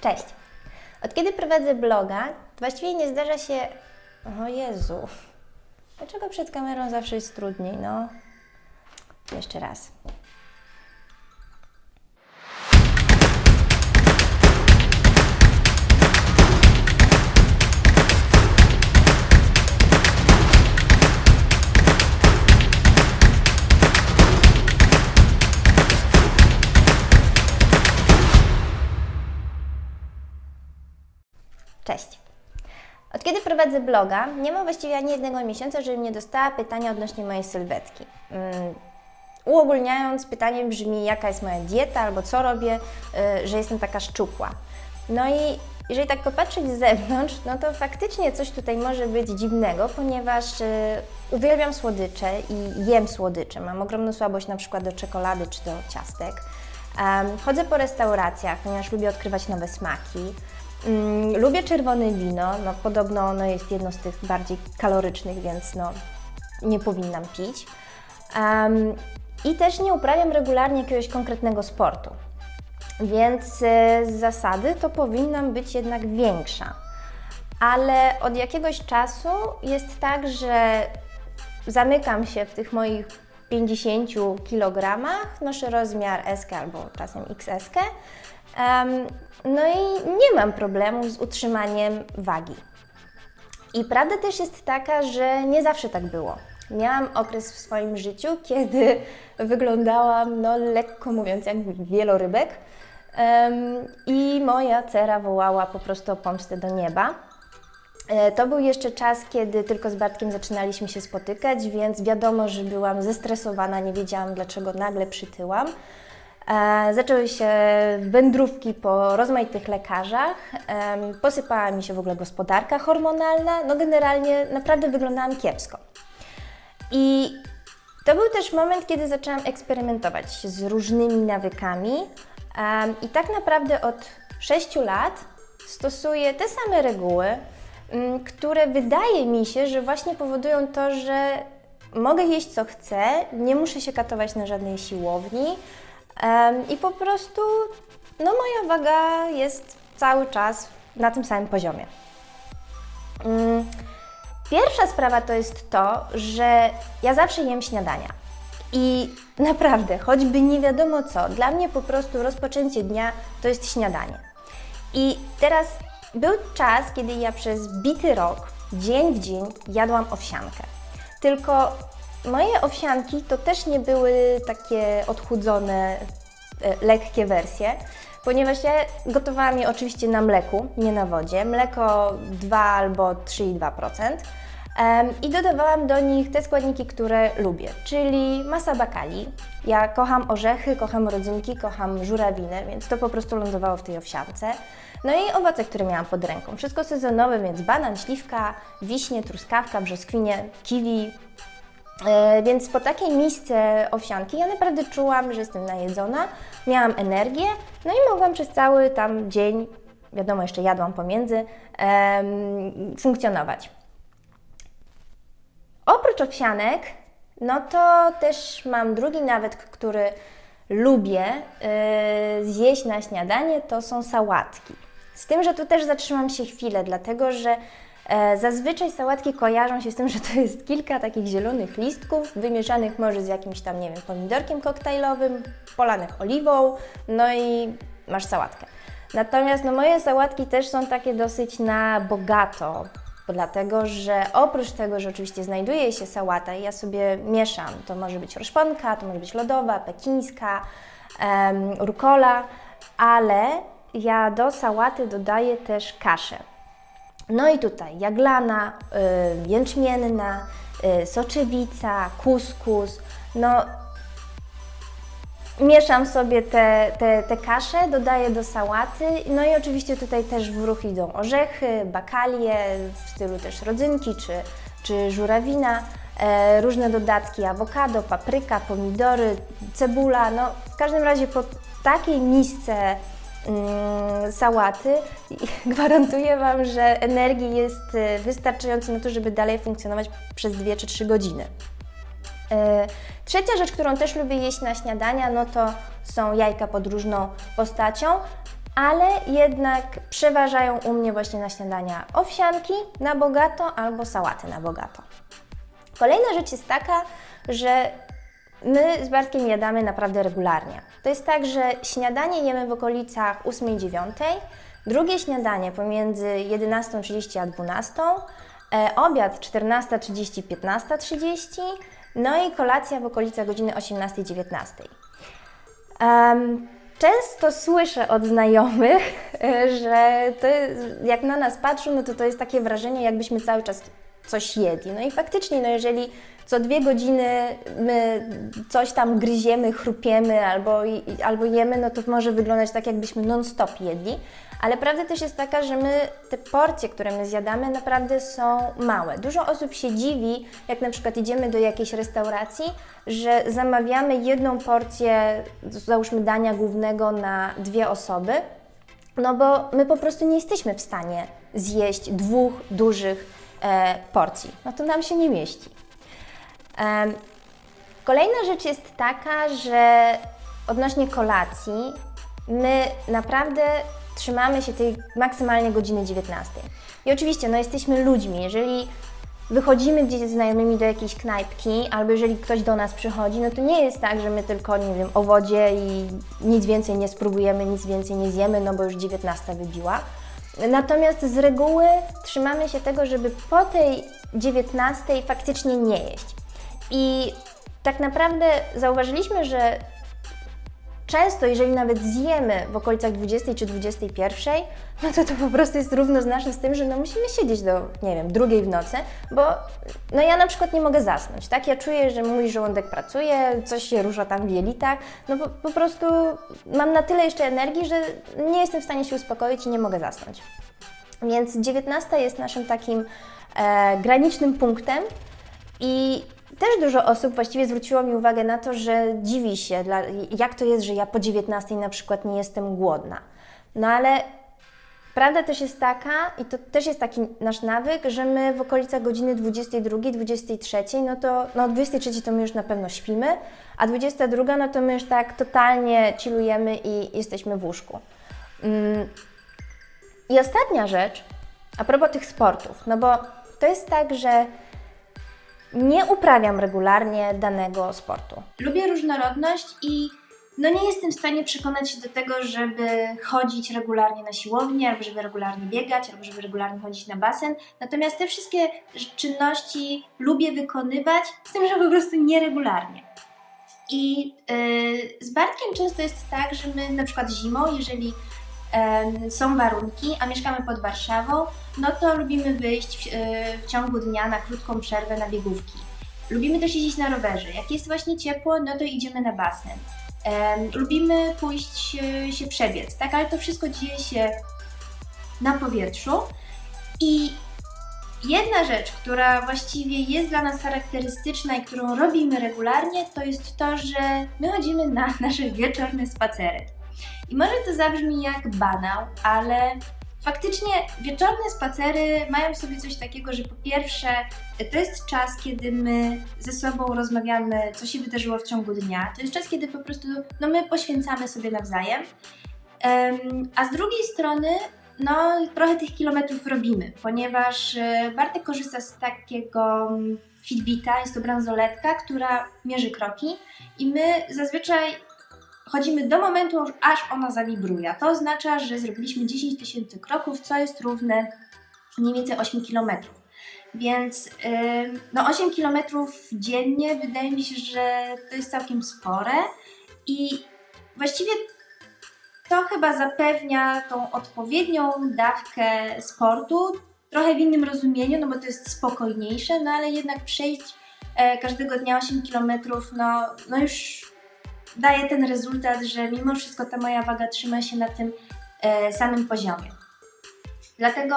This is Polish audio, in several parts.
Cześć! Od kiedy prowadzę bloga, właściwie nie zdarza się. O Jezu. Dlaczego przed kamerą zawsze jest trudniej? No. Jeszcze raz. Cześć. Od kiedy prowadzę bloga, nie ma właściwie ani jednego miesiąca, żebym nie dostała pytania odnośnie mojej sylwetki. Mm, Uogólniając, pytanie brzmi, jaka jest moja dieta albo co robię, y, że jestem taka szczupła. No i jeżeli tak popatrzeć z zewnątrz, no to faktycznie coś tutaj może być dziwnego, ponieważ y, uwielbiam słodycze i jem słodycze. Mam ogromną słabość na przykład do czekolady czy do ciastek. Em, chodzę po restauracjach, ponieważ lubię odkrywać nowe smaki. Mm, lubię czerwone wino, no podobno ono jest jedno z tych bardziej kalorycznych, więc no nie powinnam pić. Em, I też nie uprawiam regularnie jakiegoś konkretnego sportu. Więc e, z zasady to powinnam być jednak większa. Ale od jakiegoś czasu jest tak, że zamykam się w tych moich 50 kg, noszę rozmiar S albo czasem XS. No i nie mam problemu z utrzymaniem wagi. I prawda też jest taka, że nie zawsze tak było. Miałam okres w swoim życiu, kiedy wyglądałam, no lekko mówiąc, jak wielorybek. I moja cera wołała po prostu o pomstę do nieba. E, To był jeszcze czas, kiedy tylko z Bartkiem zaczynaliśmy się spotykać, więc wiadomo, że byłam zestresowana, nie wiedziałam dlaczego nagle przytyłam. E, Zaczęły się wędrówki po rozmaitych lekarzach, em, posypała mi się w ogóle gospodarka hormonalna, no generalnie naprawdę wyglądałam kiepsko. I to był też moment, kiedy zaczęłam eksperymentować z różnymi nawykami. I tak naprawdę od 6 lat stosuję te same reguły, które wydaje mi się, że właśnie powodują to, że mogę jeść co chcę, nie muszę się katować na żadnej siłowni i po prostu no, moja waga jest cały czas na tym samym poziomie. Mm, Pierwsza sprawa to jest to, że ja zawsze jem śniadania. I naprawdę, choćby nie wiadomo co, dla mnie po prostu rozpoczęcie dnia to jest śniadanie. I teraz był czas, kiedy ja przez bity rok, dzień w dzień jadłam owsiankę. Tylko moje owsianki to też nie były takie odchudzone, e, lekkie wersje, ponieważ ja gotowałam je oczywiście na mleku, nie na wodzie. Mleko 2 albo 3,2%. Em, I dodawałam do nich te składniki, które lubię, czyli masa bakali. Ja kocham orzechy, kocham rodzynki, kocham żurawinę, więc to po prostu lądowało w tej owsiance. No i owoce, które miałam pod ręką. Wszystko sezonowe, więc banan, śliwka, wiśnie, truskawka, brzoskwinie, kiwi, E, Więc po takiej misce owsianki ja naprawdę czułam, że jestem najedzona, miałam energię, no i mogłam przez cały tam dzień, wiadomo, jeszcze jadłam pomiędzy, funkcjonować. Oprócz owsianek, no to też mam drugi nawyk, który lubię e, zjeść na śniadanie, to są sałatki. Z tym, że tu też zatrzymam się chwilę, dlatego że e, zazwyczaj sałatki kojarzą się z tym, że to jest kilka takich zielonych listków, wymieszanych może z jakimś tam, nie wiem, pomidorkiem koktajlowym, polanych oliwą, no i masz sałatkę. Natomiast no, moje sałatki też są takie dosyć na bogato, dlatego że oprócz tego, że oczywiście znajduje się sałata i ja sobie mieszam, to może być roszponka, to może być lodowa, pekińska, em, rukola, ale ja do sałaty dodaję też kaszę. No i tutaj jaglana, y, jęczmienna, y, soczewica, kuskus. No, mieszam sobie te, te, te kasze, dodaję do sałaty. No i oczywiście tutaj też w ruch idą orzechy, bakalie, w stylu też rodzynki czy, czy żurawina. E, różne dodatki, awokado, papryka, pomidory, cebula. No, w każdym razie po takiej misce sałaty i gwarantuję Wam, że energii jest e, wystarczająco na to, żeby dalej funkcjonować przez 2 czy 3 godziny. E, Trzecia rzecz, którą też lubię jeść na śniadania, no to są jajka pod różną postacią, ale jednak przeważają u mnie właśnie na śniadania owsianki na bogato albo sałaty na bogato. Kolejna rzecz jest taka, że my z Bartkiem jadamy naprawdę regularnie. To jest tak, że śniadanie jemy w okolicach 8-9, drugie śniadanie pomiędzy 11.30 a 12.00, e, obiad 14.30, 15.30, no i kolacja w okolicach godziny 18-19. Um, często słyszę od znajomych, że to jest, jak na nas patrzą, no to to jest takie wrażenie, jakbyśmy cały czas coś jedli. No i faktycznie, no jeżeli co dwie godziny my coś tam gryziemy, chrupiemy albo, albo jemy, no to może wyglądać tak, jakbyśmy non-stop jedli. Ale prawda też jest taka, że my te porcje, które my zjadamy, naprawdę są małe. Dużo osób się dziwi, jak na przykład idziemy do jakiejś restauracji, że zamawiamy jedną porcję, załóżmy dania głównego na dwie osoby, no bo my po prostu nie jesteśmy w stanie zjeść dwóch dużych porcji. No to nam się nie mieści. E, kolejna rzecz jest taka, że odnośnie kolacji, my naprawdę trzymamy się tej maksymalnie godziny 19. I oczywiście, no jesteśmy ludźmi, jeżeli wychodzimy gdzieś ze znajomymi do jakiejś knajpki, albo jeżeli ktoś do nas przychodzi, no to nie jest tak, że my tylko, nie wiem, o wodzie i nic więcej nie spróbujemy, nic więcej nie zjemy, no bo już 19 wybiła. Natomiast z reguły trzymamy się tego, żeby po tej 19 faktycznie nie jeść. I tak naprawdę zauważyliśmy, że często, jeżeli nawet zjemy w okolicach 20 czy 21, no to to po prostu jest równoznaczne z tym, że no musimy siedzieć do, nie wiem, drugiej w nocy, bo no ja na przykład nie mogę zasnąć, tak? Ja czuję, że mój żołądek pracuje, coś się rusza tam w jelitach, no po, po prostu mam na tyle jeszcze energii, że nie jestem w stanie się uspokoić i nie mogę zasnąć. Więc 19 jest naszym takim e, granicznym punktem i też dużo osób właściwie zwróciło mi uwagę na to, że dziwi się, dla, jak to jest, że ja po 19 na przykład nie jestem głodna. No ale prawda też jest taka, i to też jest taki nasz nawyk, że my w okolicach godziny 22, 23, no to no 23 to my już na pewno śpimy, a 22 no to my już tak totalnie chillujemy i jesteśmy w łóżku. Mm. I ostatnia rzecz, a propos tych sportów, no bo to jest tak, że nie uprawiam regularnie danego sportu. Lubię różnorodność i no nie jestem w stanie przekonać się do tego, żeby chodzić regularnie na siłownię, albo żeby regularnie biegać, albo żeby regularnie chodzić na basen. Natomiast te wszystkie czynności lubię wykonywać, z tym, że po prostu nieregularnie. I yy, z Bartkiem często jest tak, że my na przykład zimą, jeżeli są warunki, a mieszkamy pod Warszawą, no to lubimy wyjść w, e, w, ciągu dnia na krótką przerwę na biegówki. Lubimy też jeździć na rowerze. Jak jest właśnie ciepło, no to idziemy na basen. lubimy pójść e, się przebiec, tak? Ale to wszystko dzieje się na powietrzu. I jedna rzecz, która właściwie jest dla nas charakterystyczna i którą robimy regularnie, to jest to, że my chodzimy na nasze wieczorne spacery. I może to zabrzmi jak banał, ale faktycznie wieczorne spacery mają sobie coś takiego, że po pierwsze to jest czas, kiedy my ze sobą rozmawiamy, co się wydarzyło w ciągu dnia. To jest czas, kiedy po prostu no, my poświęcamy sobie nawzajem. Um, a z drugiej strony no, trochę tych kilometrów robimy, ponieważ e, Bartek korzysta z takiego mm, Fitbita, jest to bransoletka, która mierzy kroki i my zazwyczaj chodzimy do momentu, aż ona zawibruje. To oznacza, że zrobiliśmy 10 tysięcy kroków, co jest równe mniej więcej 8 kilometrów. Więc no 8 kilometrów dziennie wydaje mi się, że to jest całkiem spore i właściwie to chyba zapewnia tą odpowiednią dawkę sportu, trochę w innym rozumieniu, no bo to jest spokojniejsze, no ale jednak przejść e, każdego dnia 8 kilometrów, no, no już daje ten rezultat, że mimo wszystko ta moja waga trzyma się na tym e, samym poziomie. Dlatego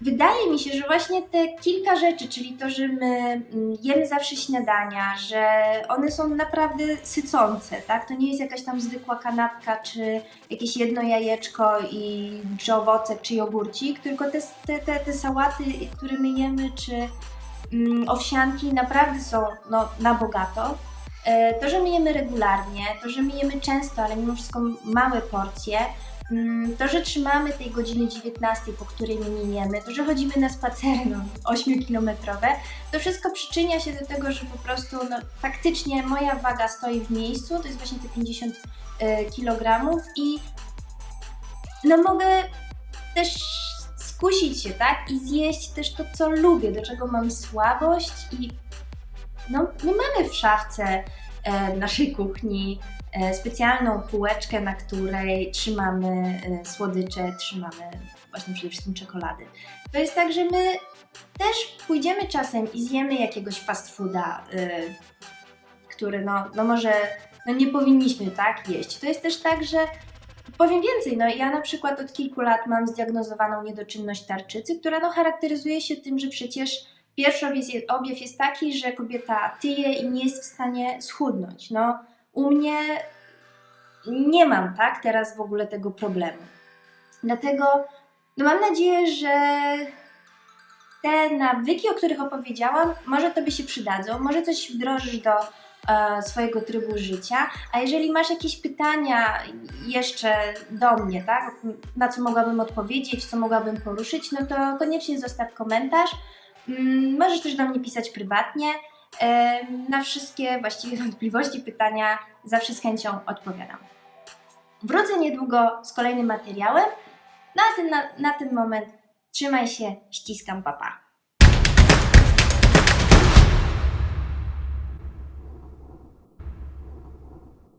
wydaje mi się, że właśnie te kilka rzeczy, czyli to, że my mm, jemy zawsze śniadania, że one są naprawdę sycące, tak? To nie jest jakaś tam zwykła kanapka, czy jakieś jedno jajeczko i czy owoce, czy jogurcik, tylko te, te, te, te sałaty, które my jemy, czy mm, owsianki naprawdę są no, na bogato. E, to, że my jemy regularnie, to, że my jemy często, ale mimo wszystko małe porcje, Mm, To, że trzymamy tej godziny 19, po której my miniemy, to, że chodzimy na spacery no, 8-kilometrowe, to wszystko przyczynia się do tego, że po prostu no, faktycznie moja waga stoi w miejscu, to jest właśnie te 50 y, kg i no mogę też skusić się, tak? I zjeść też to, co lubię, do czego mam słabość i no, my mamy w szafce e, naszej kuchni e, specjalną półeczkę, na której trzymamy e, słodycze, trzymamy właśnie przede wszystkim czekolady. To jest tak, że my też pójdziemy czasem i zjemy jakiegoś fast fooda, e, który no, no może no nie powinniśmy tak jeść. To jest też tak, że powiem więcej, no ja na przykład od kilku lat mam zdiagnozowaną niedoczynność tarczycy, która no charakteryzuje się tym, że przecież pierwszy objaw jest, taki, że kobieta tyje i nie jest w stanie schudnąć. No u mnie nie mam tak teraz w ogóle tego problemu. Dlatego no mam nadzieję, że te nawyki, o których opowiedziałam, może Tobie się przydadzą, może coś wdrożysz do e, swojego trybu życia, a jeżeli masz jakieś pytania jeszcze do mnie, tak, na co mogłabym odpowiedzieć, co mogłabym poruszyć, no to koniecznie zostaw komentarz. Mm, Możesz też do mnie pisać prywatnie. Na wszystkie właściwie wątpliwości, pytania zawsze z chęcią odpowiadam. Wrócę niedługo z kolejnym materiałem. No a ten, na, na ten moment trzymaj się, ściskam papa.